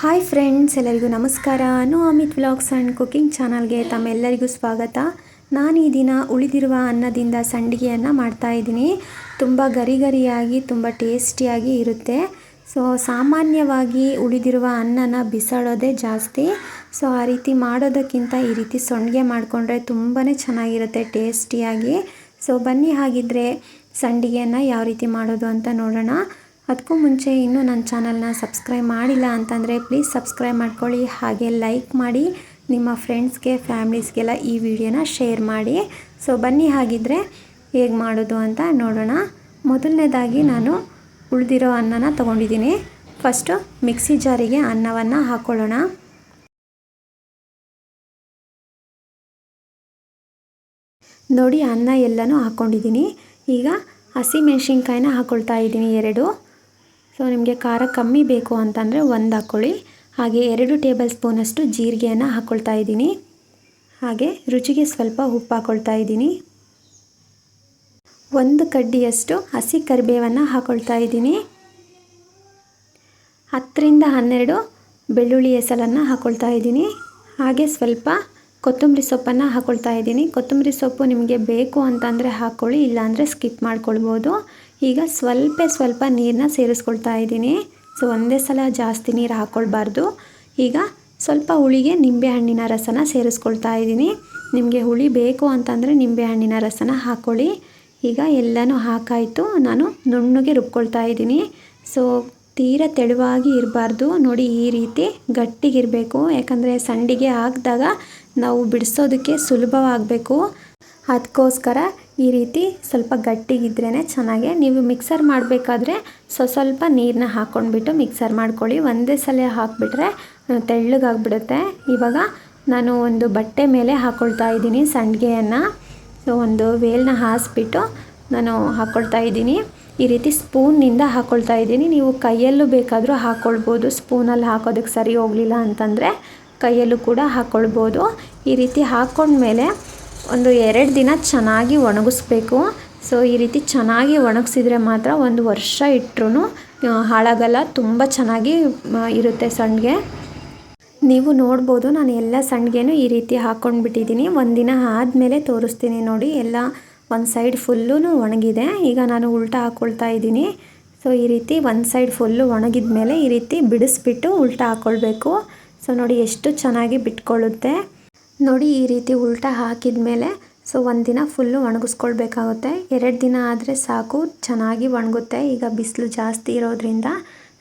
Hi friends ಎಲ್ಲರಿಗೂ ನಮಸ್ಕಾರ. Anu Amit vlogs and cooking ಚಾನಲ್ಗೆ ತಮ್ಮೆಲ್ಲರಿಗೂ ಸ್ವಾಗತ. ನಾನು ಈ ದಿನ ಉಳಿದಿರುವ ಅನ್ನದಿಂದ ಸಂಡಿಗೆಯನ್ನು ಮಾಡ್ತಾ ಇದ್ದೀನಿ. ತುಂಬ ಗರಿ ಗರಿಯಾಗಿ ತುಂಬ ಟೇಸ್ಟಿಯಾಗಿ ಇರುತ್ತೆ. ಸೊ ಸಾಮಾನ್ಯವಾಗಿ ಉಳಿದಿರುವ ಅನ್ನನ ಬಿಸಾಡೋದೇ ಜಾಸ್ತಿ. ಸೊ ಆ ರೀತಿ ಮಾಡೋದಕ್ಕಿಂತ ಈ ರೀತಿ ಸಂಡಿಗೆ ಮಾಡಿಕೊಂಡ್ರೆ ತುಂಬಾ ಚೆನ್ನಾಗಿರುತ್ತೆ ಟೇಸ್ಟಿಯಾಗಿ. ಸೊ ಬನ್ನಿ ಹಾಗಿದ್ರೆ ಸಂಡಿಗೆಯನ್ನು ಯಾವ ರೀತಿ ಮಾಡೋದು ಅಂತ ನೋಡೋಣ. ಅದಕ್ಕೂ ಮುಂಚೆ ಇನ್ನೂ ನನ್ನ ಚಾನಲ್ನ ಸಬ್ಸ್ಕ್ರೈಬ್ ಮಾಡಿಲ್ಲ ಅಂತಂದರೆ ಪ್ಲೀಸ್ ಸಬ್ಸ್ಕ್ರೈಬ್ ಮಾಡ್ಕೊಳ್ಳಿ ಹಾಗೆ ಲೈಕ್ ಮಾಡಿ ನಿಮ್ಮ ಫ್ರೆಂಡ್ಸ್ಗೆ, ಫ್ಯಾಮ್ಲೀಸ್ಗೆಲ್ಲ ಈ ವಿಡಿಯೋನ ಶೇರ್ ಮಾಡಿ. ಸೊ, ಬನ್ನಿ ಹಾಗಿದ್ರೆ ಹೇಗೆ ಮಾಡೋದು ಅಂತ ನೋಡೋಣ. ಮೊದಲನೇದಾಗಿ ನಾನು ಉಳಿದಿರೋ ಅನ್ನನ ತೊಗೊಂಡಿದ್ದೀನಿ. ಫಸ್ಟು ಮಿಕ್ಸಿ ಜಾರಿಗೆ ಅನ್ನವನ್ನು ಹಾಕ್ಕೊಳ್ಳೋಣ ನೋಡಿ, ಅನ್ನ ಎಲ್ಲನೂ ಹಾಕ್ಕೊಂಡಿದ್ದೀನಿ ಈಗ ಹಸಿಮೆಣ್ಸಿನ್ಕಾಯಿನ ಹಾಕ್ಕೊಳ್ತಾ ಇದ್ದೀನಿ ಎರಡು. ಸೊ ನಿಮಗೆ ಖಾರ ಕಮ್ಮಿ ಬೇಕು ಅಂತಂದರೆ ಒಂದು ಹಾಕ್ಕೊಳ್ಳಿ ಹಾಗೆ ಎರಡು ಟೇಬಲ್ ಸ್ಪೂನಷ್ಟು ಜೀರಿಗೆಯನ್ನು ಹಾಕ್ಕೊಳ್ತಾ ಇದ್ದೀನಿ. ಹಾಗೆ ರುಚಿಗೆ ಸ್ವಲ್ಪ ಉಪ್ಪು ಹಾಕ್ಕೊಳ್ತಾ ಇದ್ದೀನಿ. ಒಂದು ಕಡ್ಡಿಯಷ್ಟು ಹಸಿ ಕರಿಬೇವನ್ನು ಹಾಕ್ಕೊಳ್ತಾ ಇದ್ದೀನಿ. ಹತ್ತರಿಂದ ಹನ್ನೆರಡು ಬೆಳ್ಳುಳ್ಳಿ ಹೆಸಲನ್ನು ಹಾಕ್ಕೊಳ್ತಾ ಇದ್ದೀನಿ. ಹಾಗೆ ಸ್ವಲ್ಪ ಕೊತ್ತಂಬರಿ ಸೊಪ್ಪನ್ನು ಹಾಕ್ಕೊಳ್ತಾ ಇದ್ದೀನಿ. ಕೊತ್ತಂಬರಿ ಸೊಪ್ಪು ನಿಮಗೆ ಬೇಕು ಅಂತಂದರೆ ಹಾಕ್ಕೊಳ್ಳಿ ಇಲ್ಲಾಂದರೆ ಸ್ಕಿಪ್ ಮಾಡ್ಕೊಳ್ಬೋದು. ಈಗ ಸ್ವಲ್ಪ ಸ್ವಲ್ಪ ನೀರನ್ನ ಸೇರಿಸ್ಕೊಳ್ತಾ ಇದ್ದೀನಿ. ಸೊ, ಒಂದೇ ಸಲ ಜಾಸ್ತಿ ನೀರು ಹಾಕ್ಕೊಳ್ಬಾರ್ದು ಈಗ ಸ್ವಲ್ಪ ಹುಳಿಗೆ ನಿಂಬೆಹಣ್ಣಿನ ರಸನ ಸೇರಿಸ್ಕೊಳ್ತಾ ಇದ್ದೀನಿ. ನಿಮಗೆ ಹುಳಿ ಬೇಕು ಅಂತಂದರೆ ನಿಂಬೆಹಣ್ಣಿನ ರಸನ ಹಾಕ್ಕೊಳ್ಳಿ ಈಗ ಎಲ್ಲನೂ ಹಾಕಾಯಿತು. ನಾನು ನುಣ್ಣಗೆ ರುಬ್ಕೊಳ್ತಾ ಇದ್ದೀನಿ. ಸೊ, ತೀರ ತೆಳುವಾಗಿ ಇರಬಾರ್ದು. ನೋಡಿ, ಈ ರೀತಿ ಗಟ್ಟಿಗಿರಬೇಕು. ಯಾಕಂದರೆ ಸಂಡಿಗೆ ಹಾಕಿದಾಗ ನಾವು ಬಿಡಿಸೋದಕ್ಕೆ ಸುಲಭವಾಗಬೇಕು. ಅದಕ್ಕೋಸ್ಕರ ಈ ರೀತಿ ಸ್ವಲ್ಪ ಗಟ್ಟಿಗಿದ್ರೇ ಚೆನ್ನಾಗೆ. ನೀವು ಮಿಕ್ಸರ್ ಮಾಡಬೇಕಾದ್ರೆ ಸ್ವಸ್ವಲ್ಪ ನೀರನ್ನ ಹಾಕ್ಕೊಂಡ್ಬಿಟ್ಟು ಮಿಕ್ಸರ್ ಮಾಡ್ಕೊಳ್ಳಿ. ಒಂದೇ ಸಲ ಹಾಕಿಬಿಟ್ರೆ ತೆಳ್ಳಗಾಗ್ಬಿಡುತ್ತೆ. ಇವಾಗ ನಾನು ಒಂದು ಬಟ್ಟೆ ಮೇಲೆ ಹಾಕ್ಕೊಳ್ತಾ ಇದ್ದೀನಿ ಸಂಡಿಗೆಯನ್ನು. ಸೊ, ಒಂದು ವೇಲ್ನ ಹಾಸ್ಬಿಟ್ಟು ನಾನು ಹಾಕ್ಕೊಳ್ತಾ ಇದ್ದೀನಿ. ಈ ರೀತಿ ಸ್ಪೂನ್ನಿಂದ ಹಾಕ್ಕೊಳ್ತಾ ಇದ್ದೀನಿ. ನೀವು ಕೈಯಲ್ಲೂ ಬೇಕಾದರೂ ಹಾಕ್ಕೊಳ್ಬೋದು ಸ್ಪೂನಲ್ಲಿ ಹಾಕೋದಕ್ಕೆ ಸರಿ ಹೋಗಲಿಲ್ಲ ಅಂತಂದರೆ ಕೈಯಲ್ಲೂ ಕೂಡ ಹಾಕ್ಕೊಳ್ಬೋದು ಈ ರೀತಿ ಹಾಕ್ಕೊಂಡ್ಮೇಲೆ ಒಂದು ಎರಡು ದಿನ ಚೆನ್ನಾಗಿ ಒಣಗಿಸ್ಬೇಕು. ಸೊ, ಈ ರೀತಿ ಚೆನ್ನಾಗಿ ಒಣಗಿಸಿದ್ರೆ ಮಾತ್ರ ಒಂದು ವರ್ಷ ಇಟ್ಟರು ಹಾಳಾಗಲ್ಲ. ತುಂಬ ಚೆನ್ನಾಗಿ ಇರುತ್ತೆ ಸಂಡಿಗೆ ನೀವು ನೋಡ್ಬೋದು, ನಾನು ಎಲ್ಲ ಸಂಡಿಗೆನೂ ಈ ರೀತಿ ಹಾಕ್ಕೊಂಡ್ಬಿಟ್ಟಿದ್ದೀನಿ ಒಂದಿನ ಆದಮೇಲೆ ತೋರಿಸ್ತೀನಿ ನೋಡಿ, ಎಲ್ಲ ಒಂದು ಸೈಡ್ ಫುಲ್ಲೂ ಒಣಗಿದೆ. ಈಗ ನಾನು ಉಲ್ಟಾ ಹಾಕ್ಕೊಳ್ತಾ ಇದ್ದೀನಿ. ಸೊ, ಈ ರೀತಿ ಒಂದು ಸೈಡ್ ಫುಲ್ಲು ಒಣಗಿದ ಮೇಲೆ ಈ ರೀತಿ ಬಿಡಿಸ್ಬಿಟ್ಟು ಉಲ್ಟಾ ಹಾಕ್ಕೊಳ್ಬೇಕು ಸೊ, ನೋಡಿ ಎಷ್ಟು ಚೆನ್ನಾಗಿ ಬಿಟ್ಕೊಳ್ಳುತ್ತೆ. ನೋಡಿ ಈ ರೀತಿ ಉಲ್ಟಾ ಹಾಕಿದ ಮೇಲೆ ಸೊ ಒಂದಿನ ಫುಲ್ಲು ಒಣಗಿಸ್ಕೊಳ್ಬೇಕಾಗುತ್ತೆ. ಎರಡು ದಿನ ಆದರೆ ಸಾಕು, ಚೆನ್ನಾಗಿ ಒಣಗುತ್ತೆ. ಈಗ ಬಿಸಿಲು ಜಾಸ್ತಿ ಇರೋದ್ರಿಂದ,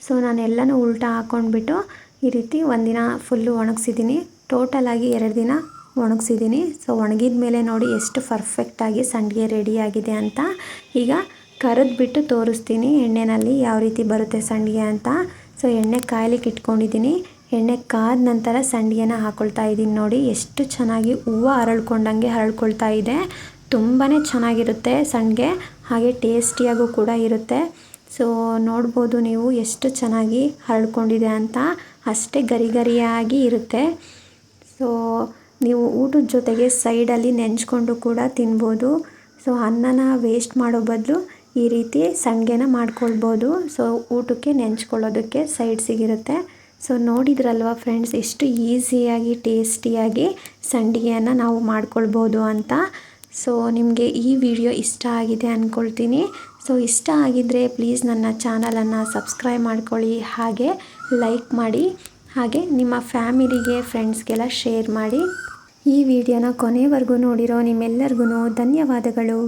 ಸೊ ನಾನು ಎಲ್ಲನೂ ಉಲ್ಟಾ ಹಾಕ್ಕೊಂಡ್ಬಿಟ್ಟು ಈ ರೀತಿ ಒಂದಿನ ಫುಲ್ಲು ಒಣಗಿಸಿದ್ದೀನಿ ಟೋಟಲಾಗಿ ಎರಡು ದಿನ ಒಣಗಿಸಿದ್ದೀನಿ ಸೊ ಒಣಗಿದ ಮೇಲೆ ನೋಡಿ ಎಷ್ಟು ಪರ್ಫೆಕ್ಟಾಗಿ ಸಂಡಿಗೆ ರೆಡಿಯಾಗಿದೆ ಅಂತ. ಈಗ ಕರೆದ್ಬಿಟ್ಟು ತೋರಿಸ್ತೀನಿ ಎಣ್ಣೆನಲ್ಲಿ ಯಾವ ರೀತಿ ಬರುತ್ತೆ ಸಂಡಿಗೆ ಅಂತ. ಸೊ ಎಣ್ಣೆ ಕಾಯ್ಲಿಕ್ಕೆ ಇಟ್ಕೊಂಡಿದ್ದೀನಿ ಎಣ್ಣೆ ಕಾದ ನಂತರ ಸಂಡಿಗೆನ ಹಾಕ್ಕೊಳ್ತಾ ಇದ್ದೀನಿ ನೋಡಿ. ಎಷ್ಟು ಚೆನ್ನಾಗಿ ಹೂವು ಅರಳ್ಕೊಂಡಂಗೆ ಹರಳ್ಕೊಳ್ತಾ ಇದೆ. ತುಂಬಾ ಚೆನ್ನಾಗಿರುತ್ತೆ ಸಂಡಿಗೆ. ಹಾಗೆ ಟೇಸ್ಟಿಯಾಗೂ ಕೂಡ ಇರುತ್ತೆ. ಸೊ, ನೋಡ್ಬೋದು ನೀವು ಎಷ್ಟು ಚೆನ್ನಾಗಿ ಹರಳ್ಕೊಂಡಿದೆ ಅಂತ. ಅಷ್ಟೇ ಗರಿ ಗರಿಯಾಗಿ ಇರುತ್ತೆ. ಸೊ, ನೀವು ಊಟದ ಜೊತೆಗೆ ಸೈಡಲ್ಲಿ ನೆಂಚ್ಕೊಂಡು ಕೂಡ ತಿನ್ಬೋದು. ಸೊ, ಅನ್ನನ ವೇಸ್ಟ್ ಮಾಡೋ ಬದಲು ಈ ರೀತಿ ಸಂಡಿಗೆನ ಮಾಡ್ಕೊಳ್ಬೋದು. ಸೊ, ಊಟಕ್ಕೆ ನೆಂಚ್ಕೊಳ್ಳೋದಕ್ಕೆ ಸೈಡ್ ಸಿಗಿರುತ್ತೆ. ಸೊ ನೋಡಿದ್ರಲ್ವ ಫ್ರೆಂಡ್ಸ್ ಎಷ್ಟು ಈಸಿಯಾಗಿ ಟೇಸ್ಟಿಯಾಗಿ ಸಂಡಿಗೆಯನ್ನು ನಾವು ಮಾಡ್ಕೊಳ್ಬೋದು ಅಂತ. ಸೊ ನಿಮಗೆ ಈ ವಿಡಿಯೋ ಇಷ್ಟ ಆಗಿದೆ ಅಂದ್ಕೊಳ್ತೀನಿ ಸೊ ಇಷ್ಟ ಆಗಿದ್ದರೆ ಪ್ಲೀಸ್ ನನ್ನ ಚಾನಲನ್ನು ಸಬ್ಸ್ಕ್ರೈಬ್ ಮಾಡ್ಕೊಳ್ಳಿ, ಹಾಗೆ ಲೈಕ್ ಮಾಡಿ, ಹಾಗೆ ನಿಮ್ಮ ಫ್ಯಾಮಿಲಿಗೆ ಫ್ರೆಂಡ್ಸ್ಗೆಲ್ಲ ಶೇರ್ ಮಾಡಿ. ಈ ವಿಡಿಯೋನ ಕೊನೆವರೆಗೂ ನೋಡಿರೋ ನಿಮ್ಮೆಲ್ಲರಿಗೂ ಧನ್ಯವಾದಗಳು.